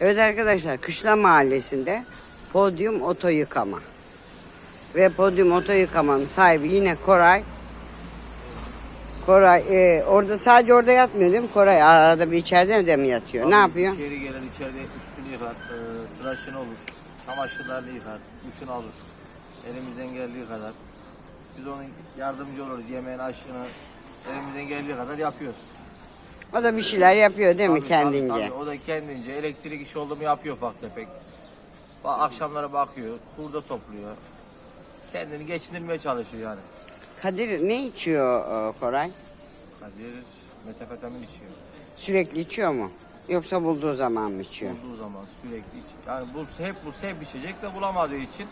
Evet arkadaşlar Kışla Mahallesi'nde Podyum Oto Yıkama. Ve Podyum Oto Yıkama'nın sahibi yine Koray. Koray e, orada sadece orada yatmıyor değil mi Koray? Arada bir içeride de mi yatıyor? ne yapıyor? İçeri gelir içeride üstünü yıkar, e, tıraşını olur, çamaşırlarını yıkar, duşunu alır. Elimizden geldiği kadar. Biz onun yardımcı oluruz. Yemeğini, aşını elimizden geldiği kadar yapıyoruz. O da bir şeyler yapıyor değil mi Tabii, kendince? tabii, tabii. O da kendince elektrik işi oldu mu yapıyor ufak tefek. Ba- Akşamları bakıyor, hurda topluyor. Kendini geçindirmeye çalışıyor yani. Kadir ne içiyor e, Koray? Kadir metafetamin içiyor. Sürekli içiyor mu? Yoksa bulduğu zaman mı içiyor? Bulduğu zaman sürekli iç. Yani bulsa hep bulsa hep içecek de bulamadığı için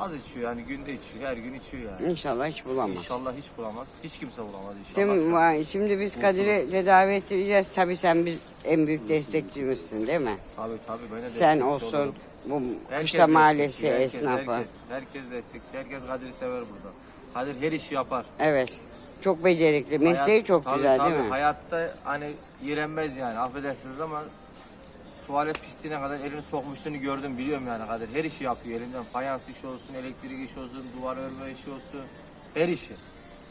az içiyor yani günde içiyor. Her gün içiyor yani. İnşallah hiç bulamaz. İnşallah hiç bulamaz. Hiç kimse bulamaz inşallah. Değil mi? Vay, Şimdi biz Kadir'i tedavi ettireceğiz. Tabii sen bir en büyük destekçimizsin değil mi? Tabii tabii. Ben de Sen destekçi olsun, olurum. bu Kışla Mahallesi destekçi, herkes, esnafı. Herkes, herkes destekçi. Herkes Kadir'i sever burada. Kadir her işi yapar. Evet. Çok becerikli. Mesleği Hayat- çok tabii, güzel tabii. değil mi? Hayatta hani iğrenmez yani affedersiniz ama tuvalet pisliğine kadar elini sokmuşluğunu gördüm biliyorum yani Kadir. Her işi yapıyor elinden. Fayans işi olsun, elektrik işi olsun, duvar örme işi olsun. Her işi.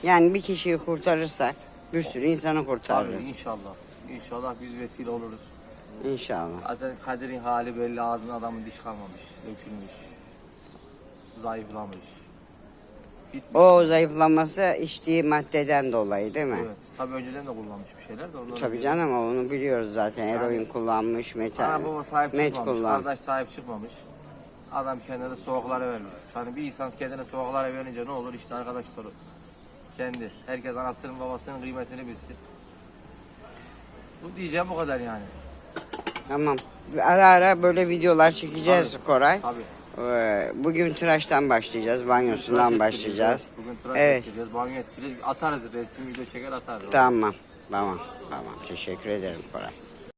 Yani bir kişiyi kurtarırsak bir sürü insanı Tabii kurtarırız. inşallah. İnşallah biz vesile oluruz. İnşallah. Zaten Kadir'in hali belli ağzına adamın diş kalmamış, dökülmüş, zayıflamış. Bitmiş. O zayıflaması içtiği maddeden dolayı değil mi? Evet. Tabii önceden de kullanmış bir şeyler de. onları Tabii biliyorum. canım onu biliyoruz zaten. Eroin kullanmış, metal, Ana baba sahip met çıkmamış, kullan. kardeş sahip çıkmamış. Adam kendine soğuklara vermiş. Yani bir insan kendine soğuklara verince ne olur işte arkadaş soru. Kendi. Herkes anasının babasının kıymetini bilsin. Bu diyeceğim bu kadar yani. Tamam. Ara ara böyle videolar çekeceğiz. Koray. Tabii. Ee, Bugün tıraştan başlayacağız, banyosundan Tıraş başlayacağız. Bugün tıraş Evet. ettireceğiz, banyo ettireceğiz. Atarız resim, video çeker atarız. Tamam, tamam, tamam. Teşekkür ederim Koray.